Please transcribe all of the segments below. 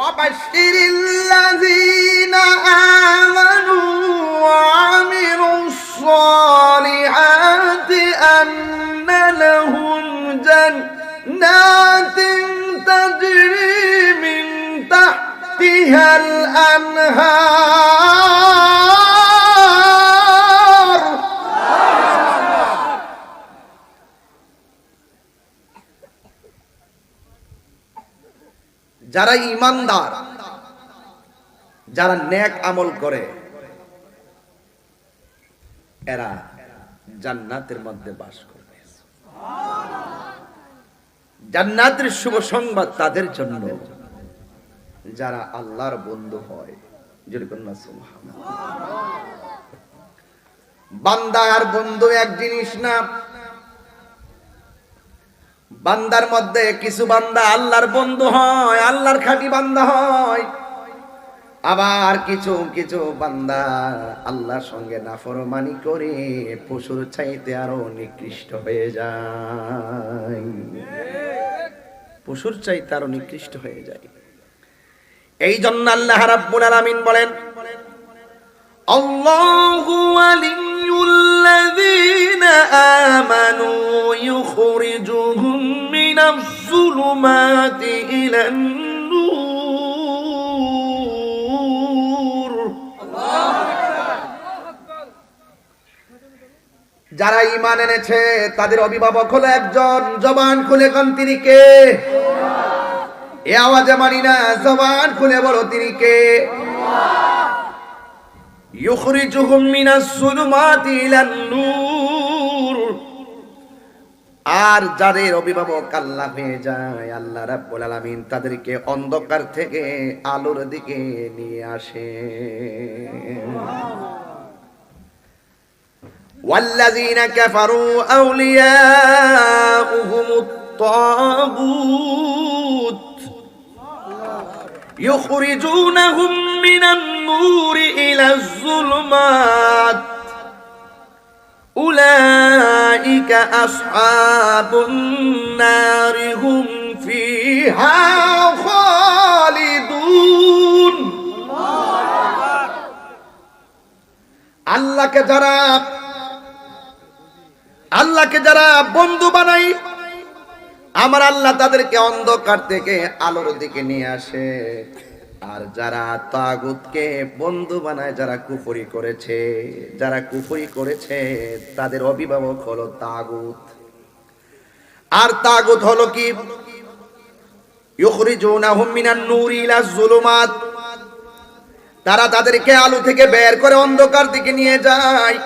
وبشر الذين آمنوا وعملوا الصالحات أن لهم جنات تجري من تحتها الأنهار. যারা ইমানদার, যারা নেক আমল করে, এরা জান্নাতের মধ্যে বাস করবে জান্নাতের শুভ সংবাদ তাদের জন্য যারা আল্লাহর বন্ধু হয়। বান্দা আর বন্ধু এক জিনিস না বান্দার মধ্যে কিছু বান্দা আল্লাহর বন্ধু হয়, আল্লাহর খাঁটি বান্দা হয়। আবার কিছু কিছু বান্দা আল্লাহর সঙ্গে নাফরমানি করে পশুর চাইতে আরও নিকৃষ্ট হয়ে যায়। পশুর চাইতে আরও নিকৃষ্ট হয়ে যায়। এই জন্য আল্লাহ রাব্বুল আলামিন বলেন, আল্লাহু আলিমুল্লাযীনা আমানু الظلمات إلى النور যারা ইমান এনেছে তাদের অভিভাবক হলো একজন জবান খুলে কন তিনি কে এ আওয়াজে মানি না জবান খুলে বলো তিনি কে يخرجهم من الظلمات إلى النور আর যাদের অভিভাবক আল্লাহ হয়ে যায় আল্লাহ রাব্বুল আলামিন তাদেরকে অন্ধকার থেকে আলোর দিকে নিয়ে আসে والذين كفروا أولياؤهم الطاغوت يخرجونهم من النور إلى الظلمات أولئك أصحاب النار هم فيها خالدون আল্লাহকে যারা আল্লাহকে যারা বন্ধু বানাই আমার আল্লাহ তাদেরকে অন্ধকার থেকে আলোর দিকে নিয়ে আসে আর যারা তাগুতকে বন্ধু বানায়, যারা কুফরি করেছে, যারা কুফরি করেছে, তাদের অভিভাবক হলো তাগুত। আর তাগুত হলো কি? তারা তাদেরকে আলু থেকে বের করে অন্ধকার দিকে নিয়ে যায়,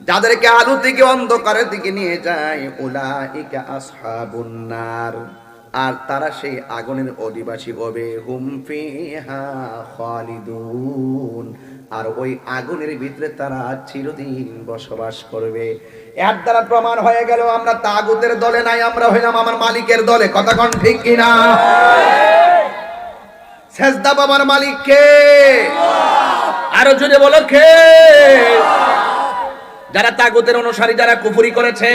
যাদেরকে আলু থেকে অন্ধকারের দিকে নিয়ে যায়, উলাইকা আসহাবুন নার। আর তারা সেই আগুনের অধিবাসী হবে। খালিদুন। আর ওই আগুনের ভিতরে তারা চিরদিন বসবাস করবে। এর দ্বারা প্রমাণ হয়ে গেল, আমরা তাগুতের দলে নাই, আমরা হইলাম আমার মালিকের দলে। কোন ঠিক কিনা সেজদা বাবার মালিক কে? আরও জোরে বলো কে? যারা তাগুতের অনুসারী, যারা কুফুরি করেছে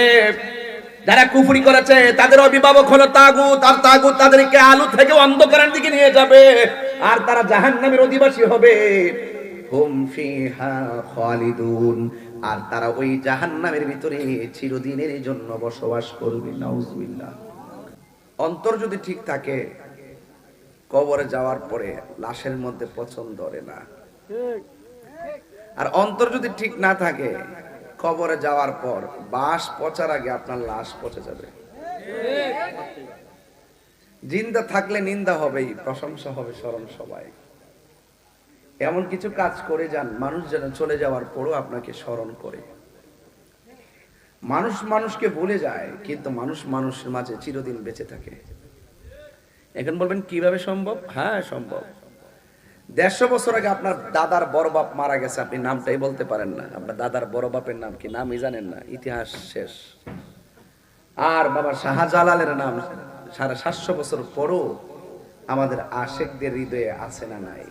যারা কুফুরি করেছে, তাদের অভিভাবক হলো তাগুত, আর তাগুত তাদেরকে আলু থেকে অন্ধকারের দিকে নিয়ে যাবে, আর তারা জাহান্নামের অধিবাসী হবে। আর তারা ওই জাহান্নামের ভিতরে চিরদিনের জন্য বসবাস করবে, নাউজুবিল্লাহ। অন্তর যদি ঠিক থাকে, কবরে যাওয়ার পরে লাশের মধ্যে পছন্দ ধরে না। আর অন্তর যদি ঠিক না থাকে কবরে যাওয়ার পর বাস পচার আগে আপনার লাশ পচে যাবে। জিন্দা থাকলে নিন্দা হবেই, প্রশংসা হবে স্মরণ সবাই। এমন কিছু কাজ করে যান, মানুষ যেন চলে যাওয়ার পরও আপনাকে স্মরণ করে। মানুষ মানুষকে ভুলে যায়, কিন্তু মানুষ মানুষের মাঝে চিরদিন বেঁচে থাকে। এখন বলবেন, কীভাবে সম্ভব? হ্যাঁ সম্ভব। দেড়শো বছর আগে আপনার দাদার বড় বাপ মারা গেছে, আপনি নামটাই বলতে পারেন না। আপনার দাদার বড় বাপের নাম কি? নামই জানেন না, ইতিহাস শেষ। আর বাবা শাহজালালের নাম সাড়ে সাতশো বছর পরও আমাদের আশেকদের হৃদয়ে আছে না নাই।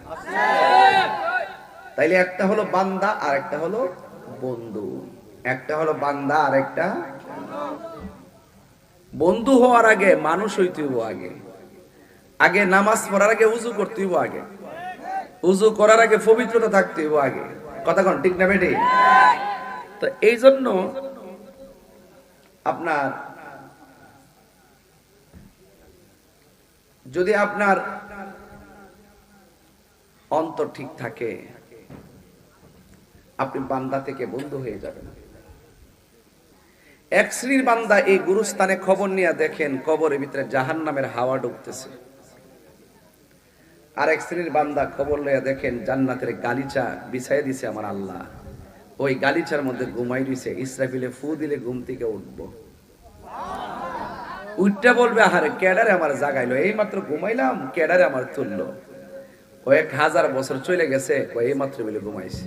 তাইলে একটা হলো বান্দা, আর একটা হলো বন্ধু। একটা হলো বান্দা, আর একটা বন্ধু হওয়ার আগে, মানুষ হইতে হইব আগে। আগে নামাজ পড়ার আগে, উজু করতে হইব আগে। উজু করার আগে পবিত্রতা থাকতে হইব আগে। কথা কোন, ঠিক না বেটে তো এই জন্য আপনার, যদি আপনার অন্তর ঠিক থাকে, আপনি বান্দা থেকে বন্ধু হয়ে যাবেন। এক শ্রেণির বান্দা এই গুরুস্থানে খবর নিয়ে দেখেন, কবরের ভিতরে জাহান নামের হাওয়া ঢুকতেছে। আর এক শ্রেণির বান্দা খবর লইয়া দেখেন জান্নাতের গালিচা বিছাই দিছে আমার আল্লাহ। ওই গালিচার মধ্যে ঘুমাই দিছে ইসরাফিলে ফু দিলে ঘুম থেকে উঠবো। উঠটা বলবে, আহারে ক্যাডারে আমার জাগাইলো? এই মাত্র ঘুমাইলাম ক্যাডারে আমার তুললো? কয়েক হাজার বছর চলে গেছে এই মাত্র বলে ঘুমাইছে।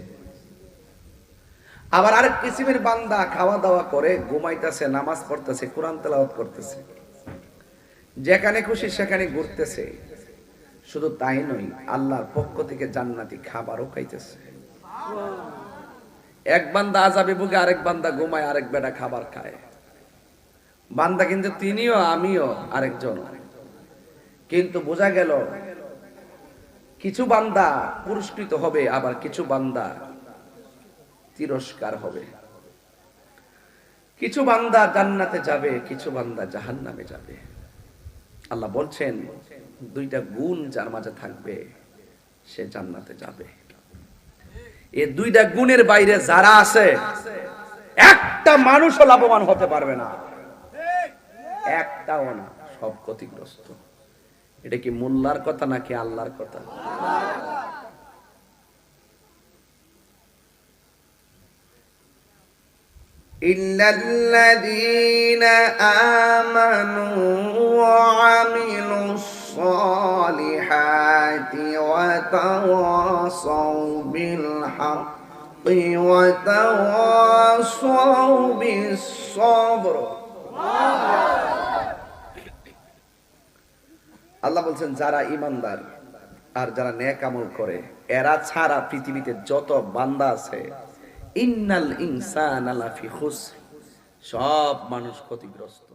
আবার আরেক কিসিমের বান্দা খাওয়া দাওয়া করে, ঘুমাইতেছে, নামাজ পড়তেছে, কোরআন তেলাওয়াত করতেছে। যেখানে খুশি সেখানে ঘুরতেছে। শুধু তাই নয়, আল্লাহর পক্ষ থেকে জান্নাতি খাবারও খাইতেছে। এক বান্দা আজাবে বুকে আরেক বান্দা ঘুমায়, আরেক বেটা খাবার খায়। বান্দা কিন্তু তিনিও, আমিও, আরেকজন। কিন্তু বোঝা গেল, কিছু বান্দা পুরস্কৃত হবে, আবার কিছু বান্দা তিরস্কার হবে। কিছু বান্দা জান্নাতে যাবে, কিছু বান্দা জাহান্নামে যাবে। আল্লাহ বলছেন দুইটা গুণ যার মাঝে থাকবে সে জান্নাতে যাবে এই দুইটা গুণের বাইরে যারা আছে একটা মানুষও লাভবান হতে পারবে না একটাও না সব ক্ষতিগ্রস্ত এটা কি মোল্লার কথা নাকি আল্লাহর কথা إلا الذين آمنوا وعملوا الصالحات وتواصوا بالحق وتواصوا بالصبر আল্লাহ বলছেন যারা ইমানদার আর যারা নেক আমল করে এরা ছাড়া পৃথিবীতে যত বান্দা আছে ইন্নাল ইনসান আলাফি খুস সব মানুষ ক্ষতিগ্রস্ত